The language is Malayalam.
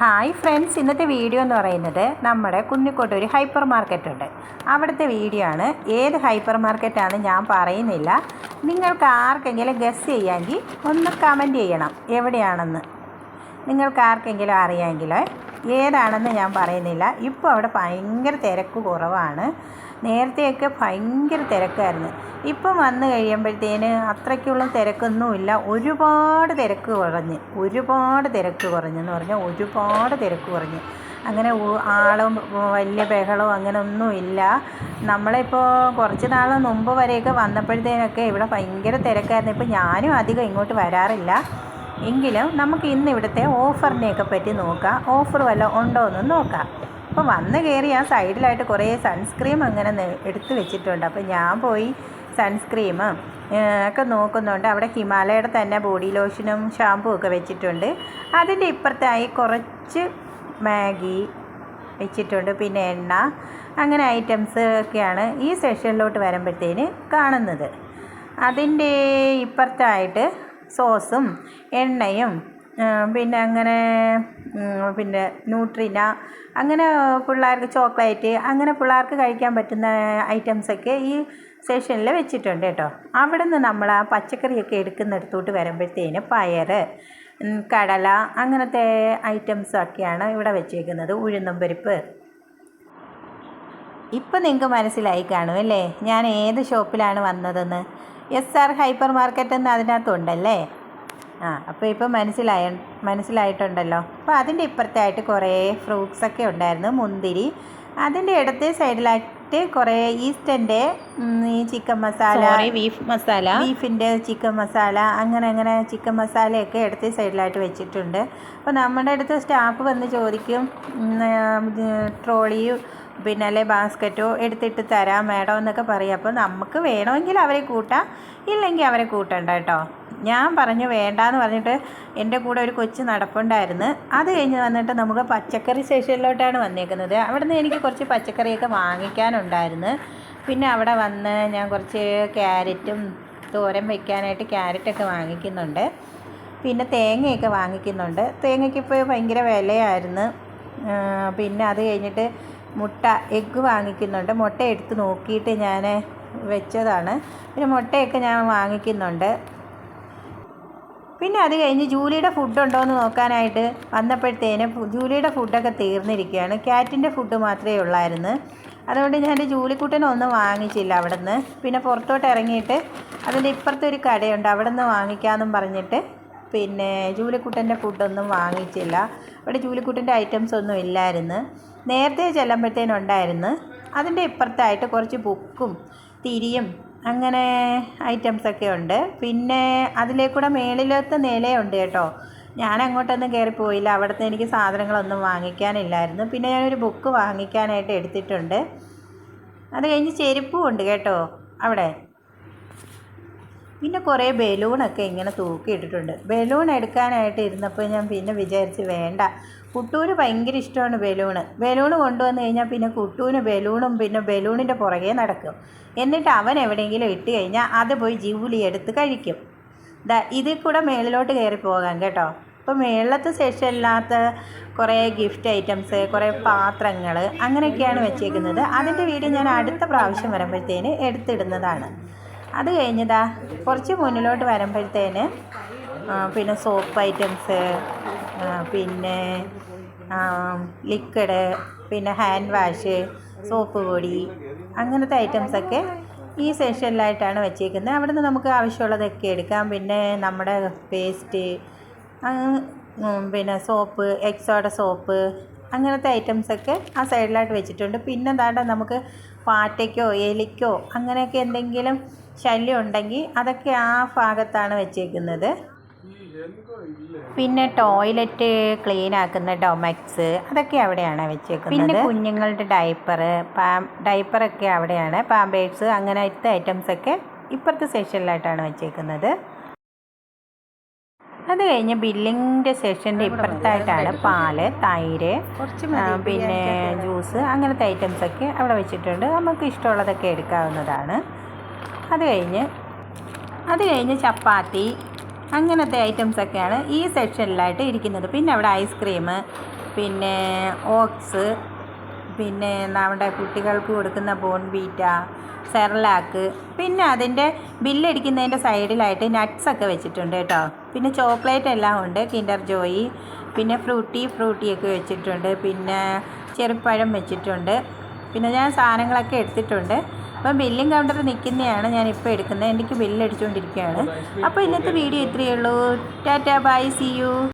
ഹായ് ഫ്രണ്ട്സ് ഇന്നത്തെ വീഡിയോ എന്ന് പറയുന്നത് നമ്മുടെ കുന്നിക്കോട്ട് ഒരു ഹൈപ്പർ മാർക്കറ്റ് ഉണ്ട്. അവിടുത്തെ വീഡിയോ ആണ്. ഏത് ഹൈപ്പർ മാർക്കറ്റാണ് ഞാൻ പറയുന്നില്ല. നിങ്ങൾക്ക് ആർക്കെങ്കിലും ഗസ് ചെയ്യാമെങ്കിൽ ഒന്ന് കമന്റ് ചെയ്യണം. എവിടെയാണെന്ന്. നിങ്ങൾക്ക് ആർക്കെങ്കിലും അറിയാമെങ്കിൽ ഏതാണെന്ന് ഞാൻ പറയുന്നില്ല. ഇപ്പോൾ അവിടെ ഭയങ്കര തിരക്ക് കുറവാണ്. നേരത്തെയൊക്കെ ഭയങ്കര തിരക്കായിരുന്നു. ഇപ്പം വന്നു കഴിയുമ്പോഴത്തേന് അത്രയ്ക്കുള്ള തിരക്കൊന്നുമില്ല. ഒരുപാട് തിരക്ക് കുറഞ്ഞ് ഒരുപാട് തിരക്ക് കുറഞ്ഞെന്ന് പറഞ്ഞാൽ ഒരുപാട് തിരക്ക് കുറഞ്ഞ്. അങ്ങനെ ആളും വലിയ ബഹളവും അങ്ങനെ ഒന്നുമില്ല നമ്മളിപ്പോൾ കുറച്ച് നാൾ മുമ്പ് വരെയൊക്കെ വന്നപ്പോഴത്തേനൊക്കെ ഇവിടെ ഭയങ്കര തിരക്കായിരുന്നു. ഇപ്പം ഞാനും അധികം ഇങ്ങോട്ട് വരാറില്ല. എങ്കിലും നമുക്ക് ഇന്ന് ഇവിടുത്തെ ഓഫറിനെയൊക്കെ പറ്റി നോക്കാം. ഓഫർ വല്ല ഉണ്ടോ എന്ന് നോക്കാം. അപ്പോൾ വന്ന് കയറി ആ സൈഡിലായിട്ട് കുറേ സൺസ്ക്രീം അങ്ങനെ എടുത്തു വെച്ചിട്ടുണ്ട്. അപ്പോൾ ഞാൻ പോയി സൺസ്ക്രീം ഒക്കെ നോക്കുന്നുണ്ട്. അവിടെ ഹിമാലയയുടെ തന്നെ ബോഡി ലോഷനും ഷാമ്പും ഒക്കെ വെച്ചിട്ടുണ്ട്. അതിന്റെ ഇപ്പുറത്തായി കുറച്ച് മാഗി വെച്ചിട്ടുണ്ട്. പിന്നെ എണ്ണ അങ്ങനെ ഐറ്റംസ് ഒക്കെയാണ് ഈ സെഷനിലോട്ട് വരുമ്പോഴത്തേന് കാണുന്നത്. അതിന്റെ ഇപ്പുറത്തായിട്ട് സോസും എണ്ണയും പിന്നെ അങ്ങനെ പിന്നെ ന്യൂട്രീന അങ്ങനെ പിള്ളേർക്ക് ചോക്ലേറ്റ് അങ്ങനെ പിള്ളേർക്ക് കഴിക്കാൻ പറ്റുന്ന ഐറ്റംസൊക്കെ ഈ സെഷനിൽ വെച്ചിട്ടുണ്ട് കേട്ടോ. അവിടെ നിന്ന് നമ്മൾ ആ പച്ചക്കറിയൊക്കെ എടുക്കുന്നിടത്തോട്ട് വരുമ്പോഴത്തേന് പയർ കടല അങ്ങനത്തെ ഐറ്റംസൊക്കെയാണ് ഇവിടെ വെച്ചേക്കുന്നത്. ഉഴുന്നും പരിപ്പ്. ഇപ്പം നിങ്ങൾക്ക് മനസ്സിലായി കാണും അല്ലേ? ഞാൻ ഏത് ഷോപ്പിലാണ് വന്നതെന്ന്? എസ് ആർ ഹൈപ്പർ മാർക്കറ്റ് എന്ന് അതിനകത്തുണ്ടല്ലേ? ആ അപ്പോൾ ഇപ്പോൾ മനസ്സിലായ മനസ്സിലായിട്ടുണ്ടല്ലോ. അപ്പോൾ അതിന്റെ ഇപ്പുറത്തായിട്ട് കുറേ ഫ്രൂട്ട്സൊക്കെ ഉണ്ടായിരുന്നു മുന്തിരി. അതിന്റെ ഇടത്തെ സൈഡിലായിട്ട് കുറേ ഈസ്റ്റന്റെ ഈ ചിക്കൻ മസാല ബീഫ് മസാല ബീഫിന്റെ ചിക്കൻ മസാല അങ്ങനെ അങ്ങനെ ചിക്കൻ മസാലയൊക്കെ ഇടത്തെ സൈഡിലായിട്ട് വെച്ചിട്ടുണ്ട്. അപ്പോൾ നമ്മുടെ അടുത്ത് സ്റ്റാഫ് വന്ന് ചോദിക്കും ട്രോളിയും പിന്നെ അല്ലെ ബാസ്ക്കറ്റോ എടുത്തിട്ട് തരാം മേഡം എന്നൊക്കെ പറയും. അപ്പോൾ നമുക്ക് വേണമെങ്കിൽ അവരെ കൂട്ടാം ഇല്ലെങ്കിൽ അവരെ കൂട്ടണ്ട കേട്ടോ. ഞാൻ പറഞ്ഞു വേണ്ടാന്ന് പറഞ്ഞിട്ട് എന്റെ കൂടെ ഒരു കൊച്ചു നടപ്പുണ്ടായിരുന്നു. അത് കഴിഞ്ഞ് വന്നിട്ട് നമുക്ക് പച്ചക്കറി സ്റ്റേഷനിലോട്ടാണ് വന്നേക്കുന്നത്. അവിടെ നിന്ന് എനിക്ക് കുറച്ച് പച്ചക്കറിയൊക്കെ വാങ്ങിക്കാനുണ്ടായിരുന്നു. പിന്നെ അവിടെ വന്ന് ഞാൻ കുറച്ച് ക്യാരറ്റും തോരൻ വയ്ക്കാനായിട്ട് ക്യാരറ്റൊക്കെ വാങ്ങിക്കുന്നുണ്ട്. പിന്നെ തേങ്ങയൊക്കെ വാങ്ങിക്കുന്നുണ്ട്. തേങ്ങയ്ക്ക് ഇപ്പോൾ ഭയങ്കര വിലയായിരുന്നു. പിന്നെ അത് കഴിഞ്ഞിട്ട് മുട്ട എഗ്ഗ് വാങ്ങിക്കുന്നുണ്ട്. മുട്ട എടുത്ത് നോക്കിയിട്ട് ഞാൻ വെച്ചതാണ്. പിന്നെ മുട്ടയൊക്കെ ഞാൻ വാങ്ങിക്കുന്നുണ്ട്. പിന്നെ അത് കഴിഞ്ഞ് ജൂലിയുടെ ഫുഡുണ്ടോ എന്ന് നോക്കാനായിട്ട് വന്നപ്പോഴത്തേന് ജൂലിയുടെ ഫുഡൊക്കെ തീർന്നിരിക്കുകയാണ്. ക്യാറ്റിന്റെ ഫുഡ് മാത്രമേ ഉള്ളായിരുന്നു. അതുകൊണ്ട് ഞാൻ ജൂലിക്കുട്ടനൊന്നും വാങ്ങിച്ചില്ല അവിടെ നിന്ന് പിന്നെ പുറത്തോട്ട് ഇറങ്ങിയിട്ട് അതിന്റെ ഇപ്പുറത്തെ ഒരു കടയുണ്ട്. അവിടെ നിന്ന് വാങ്ങിക്കാമെന്നും പറഞ്ഞിട്ട് പിന്നെ ജൂലിക്കുട്ടന്റെ ഫുഡൊന്നും വാങ്ങിച്ചില്ല. അവിടെ ജൂലിക്കുട്ടന്റെ ഐറ്റംസ് ഒന്നും ഇല്ലായിരുന്നു. നേരത്തെ ചെല്ലുമ്പോഴത്തേനുണ്ടായിരുന്നു അതിന്റെ ഇപ്പുറത്തായിട്ട് കുറച്ച് ബുക്കും തിരിയും അങ്ങനെ ഐറ്റംസൊക്കെ ഉണ്ട്. പിന്നെ അതിലേക്കൂടെ മേളിലത്തെ നിലയുണ്ട് കേട്ടോ. ഞാൻ അങ്ങോട്ടൊന്നും കയറി പോയില്ല. അവിടുത്തെ എനിക്ക് സാധനങ്ങളൊന്നും വാങ്ങിക്കാനില്ലായിരുന്നു. പിന്നെ ഞാനൊരു ബുക്ക് വാങ്ങിക്കാനായിട്ട് എടുത്തിട്ടുണ്ട്. അത് കഴിഞ്ഞ് ചെരുപ്പും ഉണ്ട് കേട്ടോ അവിടെ. പിന്നെ കുറേ ബലൂണൊക്കെ ഇങ്ങനെ തൂക്കിയിട്ടിട്ടുണ്ട് ബലൂൺ എടുക്കാനായിട്ട് ഇരുന്നപ്പോൾ ഞാൻ പിന്നെ വിചാരിച്ച് വേണ്ട. കുട്ടൂന് ഭയങ്കര ഇഷ്ടമാണ് ബലൂണ്. ബലൂൺ കൊണ്ടുവന്ന് കഴിഞ്ഞാൽ പിന്നെ കുട്ടൂന് ബലൂണും പിന്നെ ബലൂണിന്റെ പുറകെ നടക്കും. എന്നിട്ട് അവൻ എവിടെയെങ്കിലും ഇട്ട് കഴിഞ്ഞാൽ അത് പോയി ജീവുലി എടുത്ത് കഴിക്കും. ദാ ഇതിൽ കൂടെ മേളിലോട്ട് കയറി പോകാം കേട്ടോ. ഇപ്പോൾ മേളത്തെ സെക്ഷനില്ലാത്ത കുറേ ഗിഫ്റ്റ് ഐറ്റംസ് കുറേ പാത്രങ്ങൾ അങ്ങനെയൊക്കെയാണ് വെച്ചേക്കുന്നത്. അതിന്റെ വീഡിയോ ഞാൻ അടുത്ത പ്രാവശ്യം വരുമ്പോഴത്തേന് എടുത്തിടുന്നതാണ്. അത് കഴിഞ്ഞതാ കുറച്ച് മുന്നിലോട്ട് വരുമ്പോഴത്തേന് പിന്നെ സോപ്പ് ഐറ്റംസ് പിന്നെ ലിക്വിഡ് പിന്നെ ഹാൻഡ് വാഷ് സോപ്പ് പൊടി അങ്ങനത്തെ ഐറ്റംസൊക്കെ ഈ സെഷനിലായിട്ടാണ് വെച്ചേക്കുന്നത്. അവിടെ നിന്ന് നമുക്ക് ആവശ്യമുള്ളതൊക്കെ എടുക്കാം. പിന്നെ നമ്മുടെ പേസ്റ്റ് പിന്നെ സോപ്പ് എക്സോയുടെ സോപ്പ് അങ്ങനത്തെ ഐറ്റംസൊക്കെ ആ സൈഡിലായിട്ട് വെച്ചിട്ടുണ്ട്. പിന്നെ എന്താണ്ട് നമുക്ക് പാറ്റയ്ക്കോ എലിക്കോ അങ്ങനെയൊക്കെ എന്തെങ്കിലും ശല്യം ഉണ്ടെങ്കിൽ അതൊക്കെ ആ ഭാഗത്താണ് വെച്ചേക്കുന്നത്. പിന്നെ ടോയ്ലറ്റ് ക്ലീൻ ആക്കുന്ന ഡൊമക്സ് അതൊക്കെ അവിടെയാണ് വെച്ചേക്കുന്നത്. പിന്നെ കുഞ്ഞുങ്ങളുടെ ഡയപ്പർ പാം ഡയപ്പറൊക്കെ അവിടെയാണ്. പാമ്പേഴ്സ് അങ്ങനത്തെ ഐറ്റംസ് ഒക്കെ ഇപ്പുറത്തെ സെക്ഷനിലായിട്ടാണ് വെച്ചേക്കുന്നത്. അത് കഴിഞ്ഞ് ബില്ലിങ്ങിന്റെ സെക്ഷന്റെ ഇപ്പുറത്തായിട്ടാണ് പാൽ തൈര് കുറച്ച് പിന്നെ ജ്യൂസ് അങ്ങനത്തെ ഐറ്റംസ് ഒക്കെ അവിടെ വെച്ചിട്ടുണ്ട്. നമുക്ക് ഇഷ്ടമുള്ളതൊക്കെ എടുക്കാവുന്നതാണ്. അത് കഴിഞ്ഞ് അത് കഴിഞ്ഞ് ചപ്പാത്തി അങ്ങനത്തെ ഐറ്റംസ് ഒക്കെയാണ് ഈ സെക്ഷനിലായിട്ട് ഇരിക്കുന്നത്. പിന്നെ അവിടെ ഐസ്ക്രീം പിന്നെ ഓക്സ് പിന്നെ നമ്മുടെ കുട്ടികൾക്ക് കൊടുക്കുന്ന ബോൺബീറ്റ സെർലാക്ക് പിന്നെ അതിന്റെ ബില്ലടിക്കുന്നതിന്റെ സൈഡിലായിട്ട് നട്ട്സൊക്കെ വെച്ചിട്ടുണ്ട് കേട്ടോ. പിന്നെ ചോക്ലേറ്റ് എല്ലാം ഉണ്ട് കിൻഡർ ജോയി പിന്നെ ഫ്രൂട്ടി ഫ്രൂട്ടിയൊക്കെ വെച്ചിട്ടുണ്ട് പിന്നെ ചെറുപ്പഴം വെച്ചിട്ടുണ്ട്. പിന്നെ ഞാൻ സാധനങ്ങളൊക്കെ എടുത്തിട്ടുണ്ട്. അപ്പം ബില്ലിംഗ് കൗണ്ടറിൽ നിൽക്കുന്നതാണ് ഞാൻ ഇപ്പോൾ എടുക്കുന്നത്. എനിക്ക് ബില്ല് അടിച്ചുകൊണ്ടിരിക്കുകയാണ്. അപ്പോൾ ഇന്നത്തെ വീഡിയോ ഇത്രയേ ഉള്ളൂ. ടാറ്റാ ബൈ സി യു.